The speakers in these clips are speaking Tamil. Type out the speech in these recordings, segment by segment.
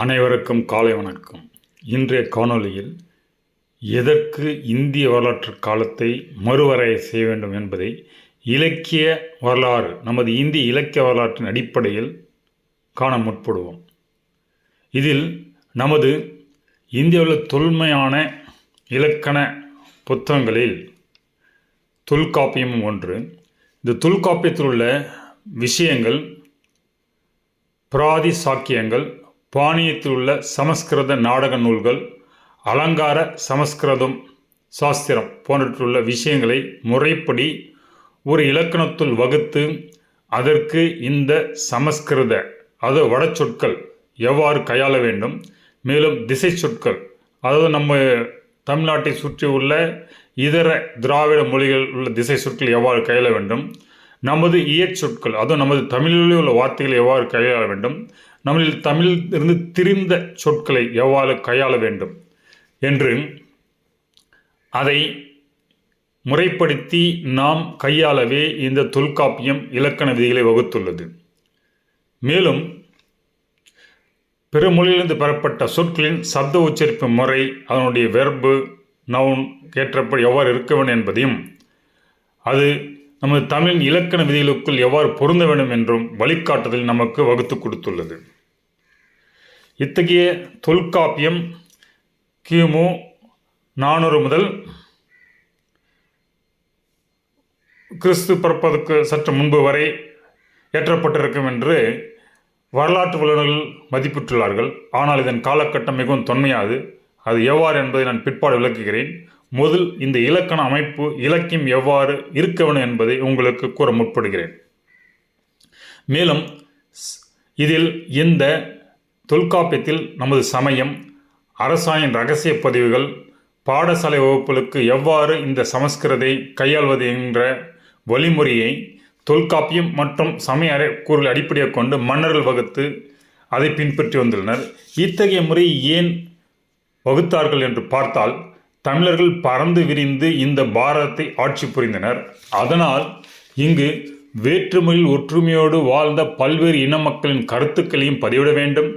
அனைவருக்கும் காலை வணக்கம். இன்றைய காணொளியில் எதற்கு இந்திய வரலாற்று காலத்தை மறுவரைய செய்ய வேண்டும் என்பதை இலக்கிய வரலாறு நமது இந்திய இலக்கிய வரலாற்றின் அடிப்படையில் காண முற்படுவோம். இதில் நமது இந்தியாவில் தொன்மையான இலக்கண புத்தகங்களில் தொல்காப்பியமும் ஒன்று. இந்த தொல்காப்பியத்தில் உள்ள விஷயங்கள் பிராதி சாக்கியங்கள் பாணியத்தில் உள்ள சமஸ்கிருத நாடக நூல்கள் அலங்கார சமஸ்கிருதம் சாஸ்திரம் போன்றவற்றுள்ள விஷயங்களை முறைப்படி ஒரு இலக்கணத்துள் வகுத்து அதற்கு இந்த சமஸ்கிருத அது வடச்சொற்கள் எவ்வாறு கையாள வேண்டும் மேலும் திசை சொற்கள் அதாவது நம்ம தமிழ்நாட்டை சுற்றி உள்ள இதர திராவிட மொழிகள் உள்ள திசை சொற்கள் எவ்வாறு கையாள வேண்டும் நமது இயற்சொற்கள் அதுவும் நமது தமிழிலே உள்ள வார்த்தைகளை எவ்வாறு கையாள வேண்டும் நம்மளில் தமிழில் இருந்து திரிந்த சொற்களை எவ்வாறு கையாள வேண்டும் என்று அதை முறைப்படுத்தி நாம் கையாளவே இந்த தொல்காப்பியம் இலக்கண விதிகளை வகுத்துள்ளது. மேலும் பிற மொழியிலிருந்து பெறப்பட்ட சொற்களின் சப்த உச்சரிப்பு முறை அதனுடைய வெர்பு நவுன் ஏற்றப்படி எவ்வாறு இருக்க வேண்டும் என்பதையும் அது நமது தமிழின் இலக்கண விதிகளுக்குள் எவ்வாறு பொருந்த வேண்டும் என்றும் வழிகாட்டுதல் நமக்கு வகுத்து கொடுத்துள்ளது. இத்தகைய தொல்காப்பியம் கிமு நானூறு முதல் கிறிஸ்து பிறப்பதற்கு சற்று முன்பு வரை ஏற்றப்பட்டிருக்கும் என்று வரலாற்று வல்லுநர்கள் மதிப்பிட்டுள்ளார்கள். ஆனால் இதன் காலகட்டம் மிகவும் தொன்மையாது அது எவ்வாறு என்பதை நான் பிற்பாடு விளக்குகிறேன். முதல் இந்த இலக்கண அமைப்பு இலக்கியம் எவ்வாறு இருக்க வேண்டும் என்பதை உங்களுக்கு கூற முற்படுகிறேன். மேலும் ஸ்- இதில் இந்த தொல்காப்பியத்தில் நமது சமயம் அரசாயின் ரகசிய பதிவுகள் பாடசாலை வகுப்புகளுக்கு எவ்வாறு இந்த சமஸ்கிருதை கையாள்வது என்ற வழிமுறையை தொல்காப்பியம் மற்றும் சமய அறை கூறுகளை அடிப்படையாக கொண்டு மன்னர்கள் வகுத்து அதை பின்பற்றி வந்துள்ளனர். இத்தகைய முறை ஏன் வகுத்தார்கள் என்று பார்த்தால் தமிழர்கள் பறந்து விரிந்து இந்த பாரதத்தை ஆட்சி புரிந்தனர். அதனால் இங்கு வேற்றுமையில் ஒற்றுமையோடு வாழ்ந்த பல்வேறு இன மக்களின் கருத்துக்களையும் பதிவிட வேண்டும்.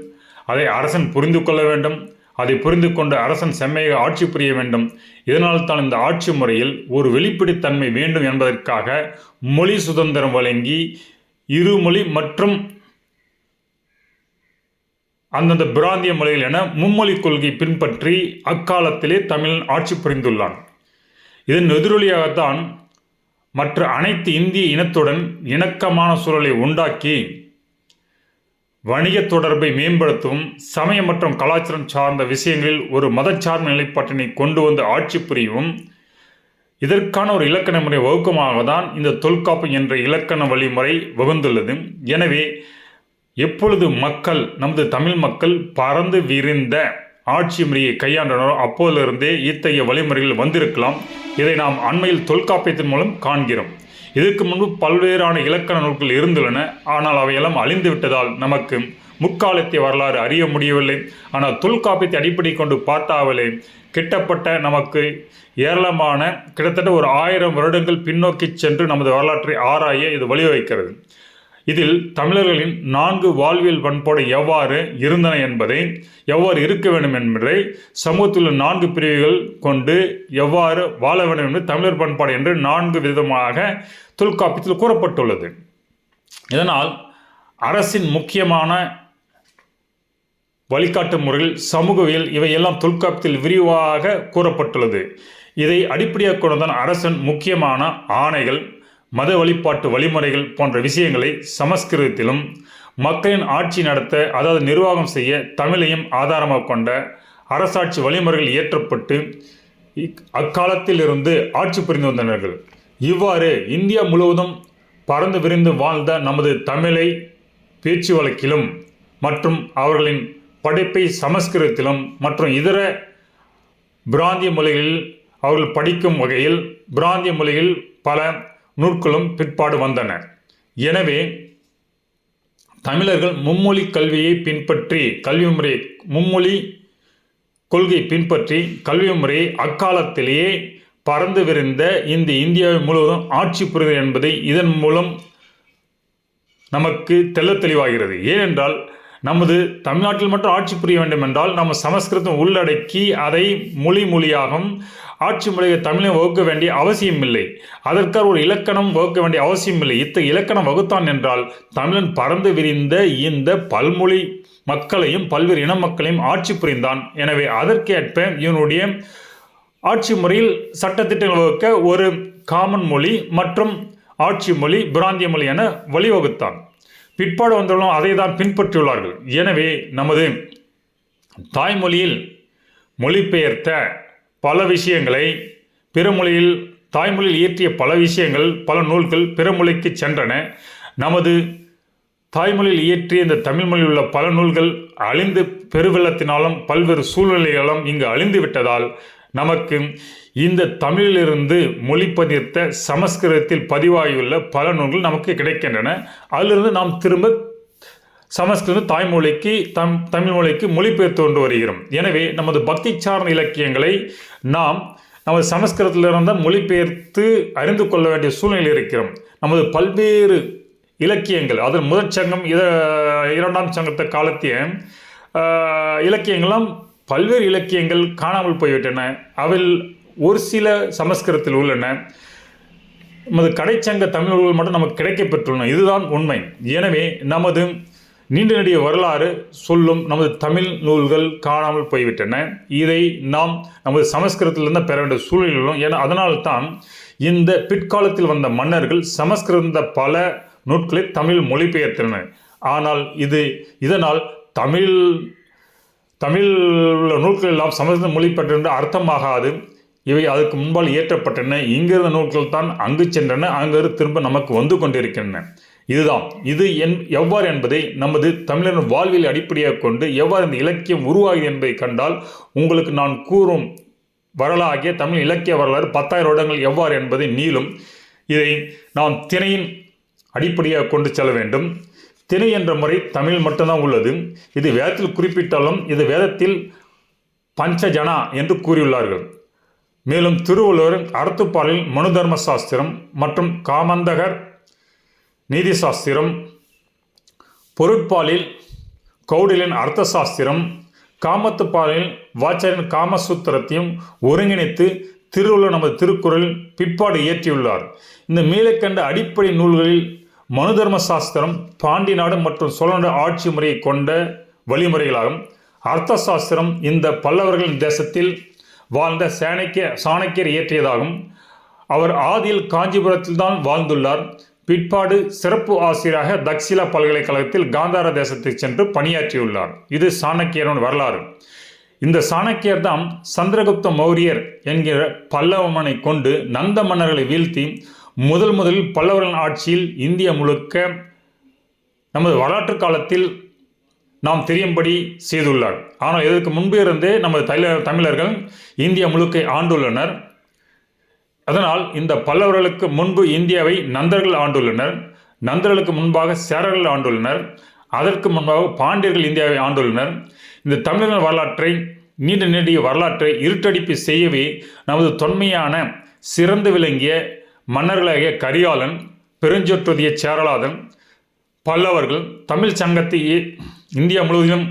அதை அரசன் புரிந்து கொள்ள வேண்டும். அதை புரிந்து கொண்டு அரசன் செம்மையாக ஆட்சி புரிய வேண்டும். இதனால் தான் இந்த ஆட்சி முறையில் ஒரு வெளிப்படைத்தன்மை வேண்டும் என்பதற்காக மொழி சுதந்திரம் வழங்கி இருமொழி மற்றும் அந்தந்த பிராந்திய மொழிகள் என மும்மொழி கொள்கை பின்பற்றி அக்காலத்திலே தமிழன் ஆட்சி புரிந்துள்ளான். இதன் எதிரொலியாகத்தான் மற்ற அனைத்து இந்திய இனத்துடன் இணக்கமான சூழலை உண்டாக்கி வணிக தொடர்பை மேம்படுத்தவும் சமய மற்றும் கலாச்சாரம் சார்ந்த விஷயங்களில் ஒரு மதச்சார்பு நிலைப்பாட்டினை கொண்டு வந்து ஆட்சி புரியவும் இதற்கான ஒரு இலக்கண முறை வகுக்கமாக தான் இந்த தொல்காப்பு என்ற இலக்கண வழிமுறை வகுந்துள்ளது. எனவே எப்பொழுது மக்கள் நமது தமிழ் மக்கள் பறந்து விரிந்த ஆட்சி முறையை கையாண்டனரோ அப்போதிலிருந்தே இத்தகைய வழிமுறைகள் வந்திருக்கலாம். இதை நாம் அண்மையில் தொல்காப்பியத்தின் மூலம் காண்கிறோம். இதற்கு முன்பு பல்வேறான இலக்கண நூல்கள் இருந்துள்ளன. ஆனால் அவையெல்லாம் அழிந்து விட்டதால் நமக்கு முக்காலத்திய வரலாறு அறிய முடியவில்லை. ஆனால் தொல்காப்பியத்தை அடிப்படை கொண்டு பார்த்தாவலே கிட்டப்பட்ட நமக்கு ஏராளமான கிட்டத்தட்ட ஒரு ஆயிரம் வருடங்கள் பின்னோக்கி சென்று நமது வரலாற்றை ஆராய இது வழிவகுக்கிறது. இதில் தமிழர்களின் நான்கு வாழ்வியல் பண்பாடு எவ்வாறு இருந்தன என்பதை எவ்வாறு இருக்க வேண்டும் என்பதை சமூகத்தில் உள்ள நான்கு பிரிவுகள் கொண்டு எவ்வாறு வாழ வேண்டும் என்று தமிழர் பண்பாடு என்று நான்கு விதமாக தொல்காப்பியத்தில் கூறப்பட்டுள்ளது. இதனால் அரசின் முக்கியமான வழிகாட்டு முறையில் சமூகவியல் இவையெல்லாம் தொல்காப்பியத்தில் விரிவாக கூறப்பட்டுள்ளது. இதை அடிப்படையாக கொண்டுதான் அரசன் முக்கியமான ஆணைகள். மத வழிபாட்டு வழிமுறைகள் போன்ற விஷயங்களை சமஸ்கிருதத்திலும் மக்களின் ஆட்சி நடத்த அதாவது நிர்வாகம் செய்ய தமிழையும் ஆதாரமாக கொண்ட அரசாட்சி வழிமுறைகள் இயற்றப்பட்டு இக்- அக்காலத்திலிருந்து ஆட்சி புரிந்து வந்தனர்கள். இவ்வாறு இந்தியா முழுவதும் பறந்து விரிந்து வாழ்ந்த நமது தமிழை பேச்சு வழக்கிலும் மற்றும் அவர்களின் படைப்பை சமஸ்கிருதத்திலும் மற்றும் இதர பிராந்திய மொழிகளில் அவர்கள் படிக்கும் வகையில் பிராந்திய மொழியில் பல நூற்களும் பிற்பாடு வந்தன. எனவே தமிழர்கள் மும்மொழி கல்வியை பின்பற்றி கல்வி முறை மும்மொழி கொள்கை பின்பற்றி கல்வி முறையை அக்காலத்திலேயே பறந்து விரிந்த இந்த இந்தியாவை முழுவதும் ஆட்சி புரிதல் என்பதை இதன் மூலம் நமக்கு தெல்ல தெளிவாகிறது. ஏனென்றால் நமது தமிழ்நாட்டில் மட்டும் ஆட்சி புரிய வேண்டும் என்றால் நம்ம சமஸ்கிருதம் உள்ளடக்கி அதை மொழி மொழியாகவும் ஆட்சி மொழியை தமிழை வகுக்க வேண்டிய அவசியம் இல்லை. அதற்காக ஒரு இலக்கணம் வகுக்க வேண்டிய அவசியம் இல்லை. இத்தகைய இலக்கணம் வகுத்தான் என்றால் தமிழன் பறந்து விரிந்த இந்த பல்மொழி மக்களையும் பல்வேறு இன மக்களையும் ஆட்சி புரிந்தான். எனவே அதற்கேற்ப இவனுடைய ஆட்சி முறையில் சட்டத்திட்டங்கள் வகுக்க ஒரு காமன் மொழி மற்றும் ஆட்சி மொழி பிராந்திய மொழி என வழிவகுத்தான். பிற்பாடு வந்தவர்களும் அதை தான் பின்பற்றியுள்ளார்கள். எனவே நமது தாய்மொழியில் மொழிபெயர்த்த பல விஷயங்களை பிற மொழியில் தாய்மொழியில் இயற்றிய பல விஷயங்கள் பல நூல்கள் பிற மொழிக்கு சென்றன. நமது தாய்மொழியில் இயற்றிய இந்த தமிழ் மொழியில் உள்ள பல நூல்கள் அழிந்து பெருவெள்ளத்தினாலும் பல்வேறு சூழ்நிலைகளும் இங்கு அழிந்து விட்டதால் நமக்கு இந்த தமிழிலிருந்து மொழிபதிர்த்த சமஸ்கிருதத்தில் பதிவாகியுள்ள பல நூல்கள் நமக்கு கிடைக்கின்றன. அதிலிருந்து நாம் திரும்ப சமஸ்கிருத தாய்மொழிக்கு தம் தமிழ் மொழிக்கு மொழிபெயர்த்து கொண்டு வருகிறோம். எனவே நமது பக்தி சார்ந்த இலக்கியங்களை நாம் நமது சமஸ்கிருதத்திலிருந்து மொழிபெயர்த்து அறிந்து கொள்ள வேண்டிய சூழ்நிலை இருக்கிறோம். நமது பல்வேறு இலக்கியங்கள் அதில் முதற் சங்கம் இத இரண்டாம் சங்கத்த காலத்திய ஆஹ், இலக்கியங்களும் பல்வேறு இலக்கியங்கள் காணாமல் போய்விட்டன. அவில் ஒரு சில சமஸ்கிருதத்தில் உள்ளன. நமது கடைச்சங்க தமிழ் நூல்கள் மட்டும் நமக்கு கிடைக்க பெற்றுள்ளன இதுதான் உண்மை. எனவே நமது நீண்ட நெடிய வரலாறு சொல்லும் நமது தமிழ் நூல்கள் காணாமல் போய்விட்டன. இதை நாம் நமது சமஸ்கிருதத்திலிருந்து பெற வேண்டிய சூழ்நிலைகளும் ஏன்னா அதனால்தான் இந்த பிற்காலத்தில் வந்த மன்னர்கள் சமஸ்கிருத பல நூட்களை தமிழ் மொழிபெயர்த்தனர். ஆனால் இது இதனால் தமிழ் தமிழ் உள்ள நூல்கள் எல்லாம் சமஸ்கிருத மொழி பெற்றிருந்த அர்த்தமாகாது. இவை அதுக்கு முன்பால் இயற்றப்பட்டன. இங்கிருந்த நூல்கள் தான் அங்கு சென்றன. அங்கிருந்து திரும்ப நமக்கு வந்து கொண்டிருக்கின்றன. இதுதான். இது என் எவ்வாறு என்பதை நமது தமிழரின் வாழ்வில் அடிப்படையாக கொண்டு எவ்வாறு இந்த இலக்கியம் உருவாகியது என்பதை கண்டால் உங்களுக்கு நான் கூறும் வரலாகிய தமிழ் இலக்கிய வரலாறு பத்தாயிரம் வருடங்கள் எவ்வாறு என்பதை நீளும். இதை நாம் திணையின் அடிப்படையாக கொண்டு செல்ல வேண்டும். திணை என்ற முறை தமிழ் மட்டும்தான் உள்ளது. இது வேதத்தில் குறிப்பிட்டாலும் இது வேதத்தில் பஞ்சஜனா என்று கூறியுள்ளார்கள். மேலும் திருவள்ளுவர் அறத்துப்பாலில் மனு தர்ம சாஸ்திரம் மற்றும் காமந்தகர் நீதி சாஸ்திரம் பொருட்பாலில் கௌடிலின் அர்த்த சாஸ்திரம் காமத்துப்பாலில் வாச்சரின் காமசூத்திரத்தையும் ஒருங்கிணைத்து திருவள்ளுவர் நமது திருக்குறள் பிற்பாடு இயற்றியுள்ளார். இந்த மேலக்கண்ட அடிப்படை நூல்களில் மனு தர்ம சாஸ்திரம் பாண்டி நாடு மற்றும் சோழ நாடு ஆட்சி முறையை கொண்ட வழிமுறைகளாகும். அர்த்த சாஸ்திரம் இந்த பல்லவர்களின் தேசத்தில் வாழ்ந்த சாணக்கிய சாணக்கியர் இயற்றியதாகும். அவர் ஆதியில் காஞ்சிபுரத்தில் தான் வாழ்ந்துள்ளார். பிற்பாடு சிறப்பு ஆசிரியராக தக்ஷிலா பல்கலைக்கழகத்தில் காந்தார தேசத்துக்கு சென்று பணியாற்றியுள்ளார். இது சாணக்கியரின் வரலாறு. இந்த சாணக்கியர் தான் சந்திரகுப்த மௌரியர் என்கிற பல்லவமனை கொண்டு நந்த மன்னர்களை வீழ்த்தி முதல் முதலில் பல்லவர்களின் ஆட்சியில் இந்தியா முழுக்க நமது வரலாற்று காலத்தில் நாம் தெரியும்படி செய்துள்ளார். ஆனால் இதற்கு முன்பு இருந்தே நமது தமிழ- தமிழர்கள் இந்தியா முழுக்க ஆண்டுள்ளனர். அதனால் இந்த பல்லவர்களுக்கு முன்பு இந்தியாவை நந்தர்கள் ஆண்டுள்ளனர். நந்தர்களுக்கு முன்பாக சேரர்கள் ஆண்டுள்ளனர். அதற்கு முன்பாக பாண்டியர்கள் இந்தியாவை ஆண்டுள்ளனர். இந்த தமிழர்கள் வரலாற்றை நீண்ட நீடிய வரலாற்றை இருட்டடிப்பு செய்யவே நமது தொன்மையான சிறந்து விளங்கிய மன்னர்களாகிய கரியாலன் பெருஞ்சொற்றுதிய சேரலாதன் பல்லவர்கள் தமிழ் சங்கத்தை இந்தியா முழுவதிலும்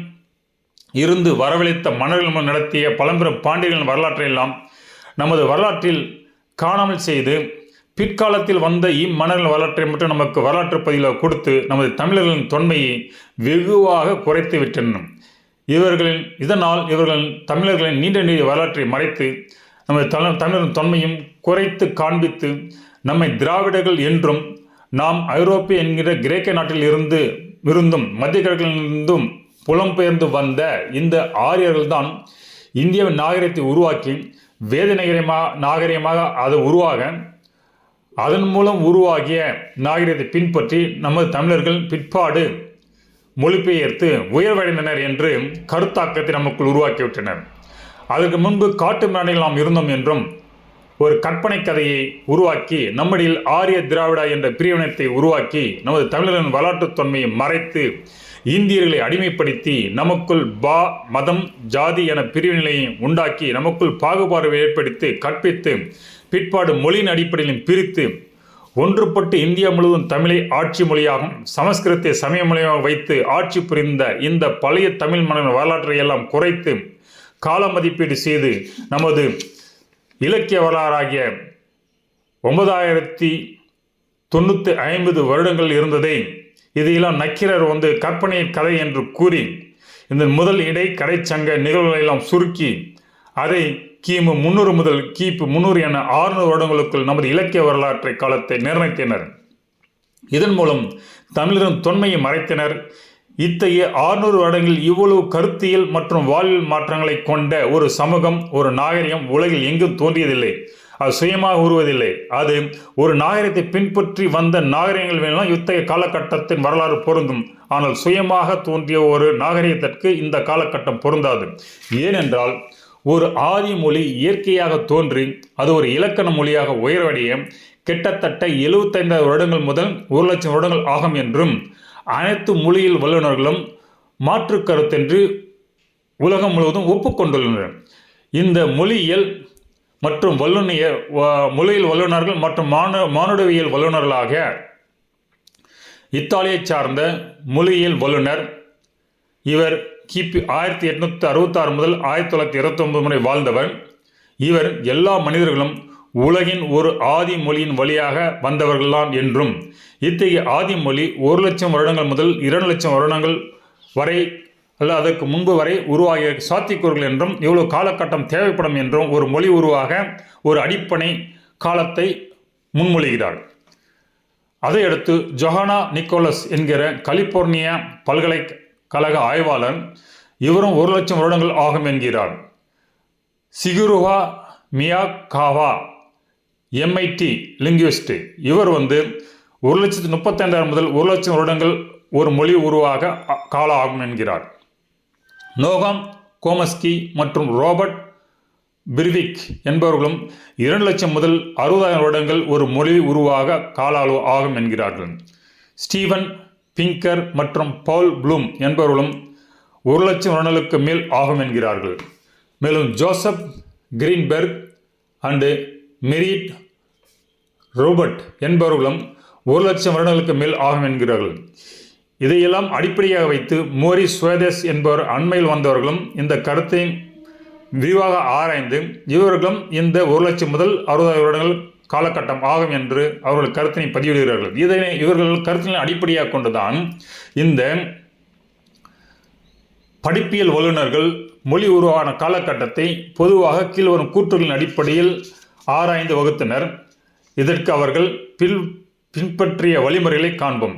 இருந்து வரவழைத்த மன்னர்கள் நடத்திய பழம்பெரும் பாண்டியர்களின் வரலாற்றையெல்லாம் நமது வரலாற்றில் காணாமல் செய்து பிற்காலத்தில் வந்த இம்மன்னர்கள் வரலாற்றை மட்டும் நமக்கு வரலாற்று பதிவில் கொடுத்து நமது தமிழர்களின் தொன்மையை வெகுவாக குறைத்து விட்டனர். இவர்களின் இதனால் இவர்கள் தமிழர்களின் நீண்ட நீண்ட வரலாற்றை மறைத்து நமது தமிழரின் தொன்மையும் குறைத்து காண்பித்து நம்மை திராவிடர்கள் என்றும் நாம் ஐரோப்பிய என்கிற கிரேக்க நாட்டில் இருந்து இருந்தும் மத்திய கிழக்கிலிருந்தும் புலம்பெயர்ந்து வந்த இந்த ஆரியர்கள்தான் இந்தியாவின் நாகரிகத்தை உருவாக்கி வேத நகரமா நாகரிகமாக அது உருவாக அதன் மூலம் உருவாகிய நாகரிகத்தை பின்பற்றி நமது தமிழர்கள் பிற்பாடு மொழிபெயர்த்து உயர்வடைந்தனர் என்று கருத்தாக்கத்தை நமக்குள் உருவாக்கிவிட்டனர். அதற்கு முன்பு காட்டு மிராண்டில் நாம் இருந்தோம் என்றும் ஒரு கற்பனை கதையை உருவாக்கி நம்மிடையில் ஆரிய திராவிடா என்ற பிரிவினத்தை உருவாக்கி நமது தமிழரின் வரலாற்றுத் தொன்மையை மறைத்து இந்தியர்களை அடிமைப்படுத்தி நமக்குள் பா மதம் ஜாதி என பிரிவினையை உண்டாக்கி நமக்குள் பாகுபாடு ஏற்படுத்தி கற்பித்து பிற்பாடு மொழியின் அடிப்படையிலும் பிரித்து ஒன்றுபட்டு இந்தியா முழுவதும் தமிழை ஆட்சி மொழியாகவும் சமஸ்கிருதத்தை சமய மொழியாக வைத்து ஆட்சி புரிந்த இந்த பழைய தமிழ் மன்னன் வரலாற்றை எல்லாம் குறைத்து கால மதிப்பீடு செய்து நமது இலக்கிய வரலாறாகிய ஒன்பதாயிரத்தி தொண்ணூற்றி ஐம்பது வருடங்கள் இருந்ததை இதையெல்லாம் நக்கீரர் வந்து கற்பனை கதை என்று கூறி இந்த முதல் இடை கடைச்சங்க நிகழ்வுகளை எல்லாம் சுருக்கி அதை கிமு முன்னூறு முதல் கிபி முன்னூறு என ஆறுநூறு வருடங்களுக்குள் நமது இலக்கிய வரலாற்றை காலத்தை நிர்ணயித்தனர். இதன் மூலம் தமிழரின் தொன்மையை மறைத்தனர். இத்தகைய ஆறுநூறு வருடங்களில் இவ்வளவு கருத்தியல் மற்றும் வாழ்வியல் மாற்றங்களை கொண்ட ஒரு சமூகம் ஒரு நாகரிகம் உலகில் எங்கும் தோன்றியதில்லை. அது சுயமாக உருவதில்லை. அது ஒரு நாகரிகத்தை பின்பற்றி வந்த நாகரிகங்கள் வேணால் இத்தகைய காலகட்டத்தின் வரலாறு பொருந்தும். ஆனால் சுயமாக தோன்றிய ஒரு நாகரிகத்திற்கு இந்த காலகட்டம் பொருந்தாது. ஏனென்றால் ஒரு ஆதி மொழி இயற்கையாக தோன்றி அது ஒரு இலக்கண மொழியாக உயர்வடைய கிட்டத்தட்ட எழுபத்தைந்தாயிரம் வருடங்கள் முதல் ஒரு லட்சம் வருடங்கள் ஆகும் என்றும் அனைத்து மொழியியல் வல்லுநர்களும் மாற்று கருத்தென்று உலகம் முழுவதும் ஒப்புக்கொண்டுள்ளனர். இந்த மொழியியல் மற்றும் வல்லுநிய மொழியில் வல்லுநர்கள் மற்றும் மானு மானுடவியல் வல்லுநர்களாக இத்தாலியைச் சார்ந்த மொழியியல் வல்லுனர் இவர் கிபி ஆயிரத்தி எட்நூத்தி அறுபத்தாறு முதல் ஆயிரத்தி தொள்ளாயிரத்தி இருபத்தொன்பது முறை வாழ்ந்தவர். இவர் எல்லா மனிதர்களும் உலகின் ஒரு ஆதி மொழியின் வழியாக வந்தவர்கள்தான் என்றும் இத்தகைய ஆதி மொழி ஒரு லட்சம் வருடங்கள் முதல் இரண்டு லட்சம் வருடங்கள் வரை அல்ல அதற்கு முன்பு வரை உருவாகிய சாத்தியக்கூறுகள் என்றும் இவ்வளவு காலகட்டம் தேவைப்படும் என்றும் ஒரு மொழி உருவாக ஒரு அடிப்படை காலத்தை முன்மொழிகிறார். அதையடுத்து ஜொஹானா நிக்கோலஸ் என்கிற கலிபோர்னியா பல்கலைக்கழக ஆய்வாளர் இவரும் ஒரு லட்சம் வருடங்கள் ஆகும் என்கிறார். சிகுருவா மியாகாவா எம்ஐடி லிங்குவிஸ்ட் இவர் வந்து ஒரு லட்சத்து முப்பத்தைந்தாயிரம் முதல் ஒரு லட்சம் வருடங்கள் ஒரு மொழி உருவாக காலம் ஆகும் என்கிறார். நோகம் கோமஸ்கி மற்றும் ரோபர்ட் பிர்விக் என்பவர்களும் இரண்டு லட்சம் முதல் அறுபதாயிரம் வருடங்கள் ஒரு மொழி உருவாக கால அளவு ஆகும் என்கிறார்கள். ஸ்டீவன் பிங்கர் மற்றும் பவுல் ப்ளூம் என்பவர்களும் ஒரு லட்சம் வருடங்களுக்கு மேல் ஆகும் என்கிறார்கள். மேலும் Joseph Greenberg and Merritt Robert என்பவர்களும் ஒரு லட்சம் வருடங்களுக்கு மேல் ஆகும் என்கிறார்கள். இதையெல்லாம் அடிப்படையாக வைத்து மோரி சுவேதஸ் என்பவர் அண்மையில் வந்தவர்களும் இந்த கருத்தை விரிவாக ஆராய்ந்து இவர்களும் இந்த ஒரு லட்சம் முதல் அறுபதாயிரம் வருடங்கள் காலகட்டம் ஆகும் என்று அவர்கள் கருத்தினை பதிவிடுகிறார்கள். இதனை இவர்கள் கருத்தினை அடிப்படையாக கொண்டுதான் இந்த படிப்பியல் வல்லுநர்கள் மொழி உருவான காலகட்டத்தை பொதுவாக கீழ்வரும் கூற்றுகளின் அடிப்படையில் ஆராய்ந்து வகுத்தனர். இதற்கு அவர்கள் பின் பின்பற்றிய வழிமுறைகளை காண்போம்.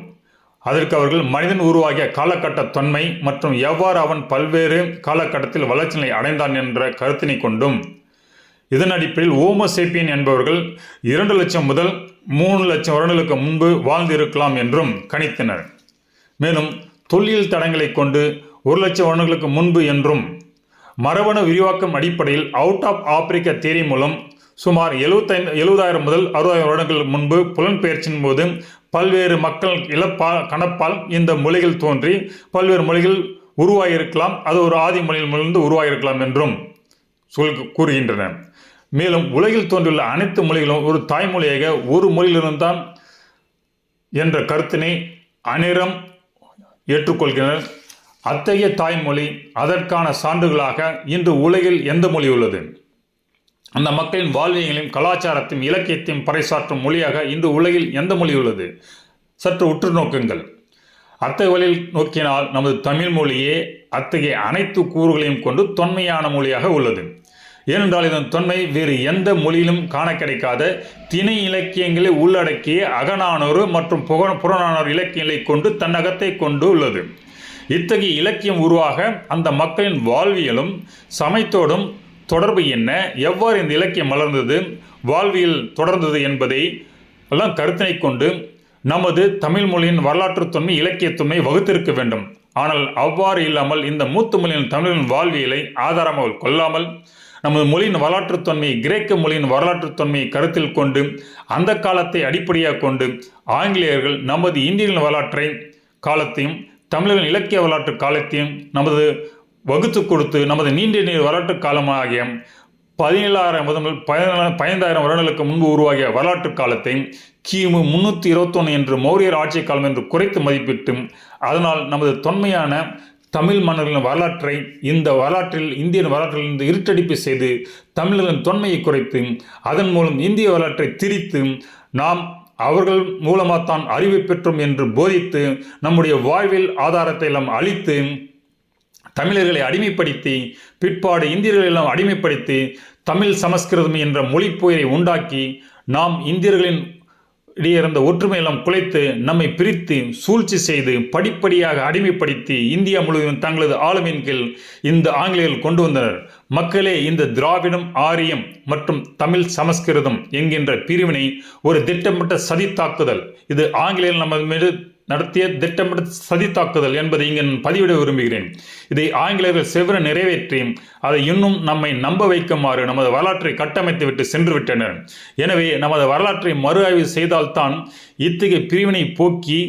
அதற்கு அவர்கள் மனிதன் உருவாகிய காலகட்ட தொன்மை மற்றும் எவ்வாறு அவன் பல்வேறு காலகட்டத்தில் வளர்ச்சி அடைந்தான் என்ற கருத்தினை கொண்டும் இதன் அடிப்படையில் ஓமசேப்பியன் என்பவர்கள் இரண்டு லட்சம் முதல் மூணு லட்சம் வருடங்களுக்கு முன்பு வாழ்ந்திருக்கலாம் என்றும் கணித்தனர். மேலும் தொல்லியல் தடங்களை கொண்டு ஒரு லட்சம் வருடங்களுக்கு முன்பு என்றும் மரபணு விரிவாக்கம் அடிப்படையில் அவுட் ஆஃப் ஆப்பிரிக்க தேரி மூலம் சுமார் எழுபத்தைந்து எழுபதாயிரம் முதல் அறுபதாயிரம் வருடங்கள் முன்பு புலன்பெயர்ச்சியின் போது பல்வேறு மக்கள் இழப்பால் கணப்பால் இந்த மொழிகள் தோன்றி பல்வேறு மொழிகள் உருவாகியிருக்கலாம் அது ஒரு ஆதி மொழியிலிருந்து உருவாகியிருக்கலாம் என்றும் சொல் கூறுகின்றன. மேலும் உலகில் தோன்றியுள்ள அனைத்து மொழிகளும் ஒரு தாய்மொழியாக ஒரு மொழியிலிருந்தான் என்ற கருத்தினை அநேரம் ஏற்றுக்கொள்கின்றனர். அத்தகைய தாய்மொழி அதற்கான சான்றுகளாக இன்று உலகில் எந்த மொழி உள்ளது? அந்த மக்களின் வாழ்வியங்களையும் கலாச்சாரத்தையும் இலக்கியத்தையும் பறைசாற்றும் மொழியாக இன்று உலகில் எந்த மொழி உள்ளது? சற்று உற்று நோக்குங்கள். அத்தகைய வழியில் நோக்கினால் நமது தமிழ் மொழியே அத்தகைய அனைத்து கூறுகளையும் கொண்டு தொன்மையான மொழியாக உள்ளது. ஏனென்றால் இதன் தொன்மை வேறு எந்த மொழியிலும் காண கிடைக்காத திணை இலக்கியங்களை உள்ளடக்கிய அகநானூறு மற்றும் புக புறநானூறு இலக்கியங்களை கொண்டு தன்னகத்தை கொண்டு உள்ளது. இத்தகைய இலக்கியம் உருவாக அந்த மக்களின் வாழ்வியலும் சமயத்தோடும் தொடர்பு என்ன? எவ்வாறு இந்த இலக்கியம் மலர்ந்தது வாழ்வியல் தொடர்ந்தது என்பதை எல்லாம் கருத்தினை கொண்டு நமது தமிழ் மொழியின் வரலாற்று தொன்மை இலக்கியத்தன்மை வகுத்திருக்க வேண்டும். ஆனால் அவ்வாறு இல்லாமல் இந்த மூத்த மொழியின் தமிழின் வாழ்வியலை ஆதாரமாக கொள்ளாமல் நமது மொழியின் வரலாற்றுத் தொன்மையை கிரேக்க மொழியின் வரலாற்றுத் தொன்மையை கருத்தில் கொண்டு அந்த காலத்தை அடிப்படையாக கொண்டு ஆங்கிலேயர்கள் நமது இந்தியர்களின் வரலாற்றை காலத்தையும் தமிழர்களின் இலக்கிய வரலாற்று காலத்தையும் நமது வகுத்து கொடுத்து நமது நீண்ட நீர் வரலாற்று காலமாகிய பதினேழாயிரம் முதல் பதினைந்தாயிரம் வருடங்களுக்கு முன்பு உருவாகிய வரலாற்று காலத்தை கிமு முன்னூற்றி இருபத்தொன்று என்று மௌரியர் ஆட்சி காலம் என்று குறைத்து மதிப்பிட்டு அதனால் நமது தொன்மையான தமிழ் மன்னர்களின் வரலாற்றை இந்த வரலாற்றில் இந்தியன் வரலாற்றில் இருந்து இருட்டடிப்பு செய்து தமிழர்களின் தொன்மையை குறைத்து அதன் மூலம் இந்திய வரலாற்றை திரித்து நாம் அவர்கள் மூலமாகத்தான் அறிவை பெற்றோம் என்று போதித்து நம்முடைய வாழ்வில் ஆதாரத்தை எல்லாம் அழித்து தமிழர்களை அடிமைப்படுத்தி பிற்பாடு இந்தியர்களெல்லாம் அடிமைப்படுத்தி தமிழ் சமஸ்கிருதம் என்ற மொழிப்போரை உண்டாக்கி நாம் இந்தியர்களின் இடையே இருந்த ஒற்றுமையெல்லாம் குலைத்து நம்மை பிரித்து சூழ்ச்சி செய்து படிப்படியாக அடிமைப்படுத்தி இந்தியா முழுவதும் தங்களது ஆளுமையின் கீழ் இந்த ஆங்கிலேயர்கள் கொண்டு வந்தனர். மக்களே இந்த திராவிடம் ஆரியம் மற்றும் தமிழ் சமஸ்கிருதம் என்கின்ற பிரிவினை ஒரு திட்டமிட்ட சதி தாக்குதல். இது ஆங்கிலேயர் நம்ம மீது நடத்திய திட்டமிட்ட சதி தாக்குதல் என்பதை இங்கு பதிவிட விரும்புகிறேன். இதை ஆங்கிலேயர்கள் செவ்வர நிறைவேற்றி அதை இன்னும் நம்மை நம்ப வைக்குமாறு நமது வரலாற்றை கட்டமைத்து விட்டு சென்று விட்டனர். எனவே நமது வரலாற்றை மறு ஆய்வு செய்தால்தான் இத்தகைய பிரிவினை போக்கி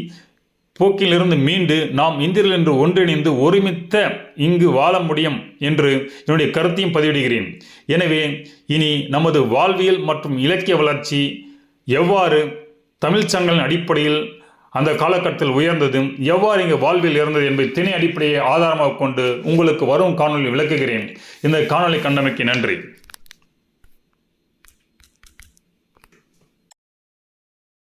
போக்கிலிருந்து மீண்டு நாம் இந்தியர்கள் என்று ஒன்றிணைந்து ஒருமித்த இங்கு வாழ முடியும் என்று என்னுடைய கருத்தையும் பதிவிடுகிறேன். எனவே இனி நமது வாழ்வியல் மற்றும் இலக்கிய வளர்ச்சி எவ்வாறு தமிழ்ச்சங்களின் அடிப்படையில் அந்த காலகட்டத்தில் உயர்ந்ததும் எவ்வாறு இங்கு வாழ்வில் இருந்தது என்பதை திணை அடிப்படையை ஆதாரமாக கொண்டு உங்களுக்கு வரும் காணொளி விளக்குகிறேன். இந்த காணொளி கண்டமைக்கு நன்றி.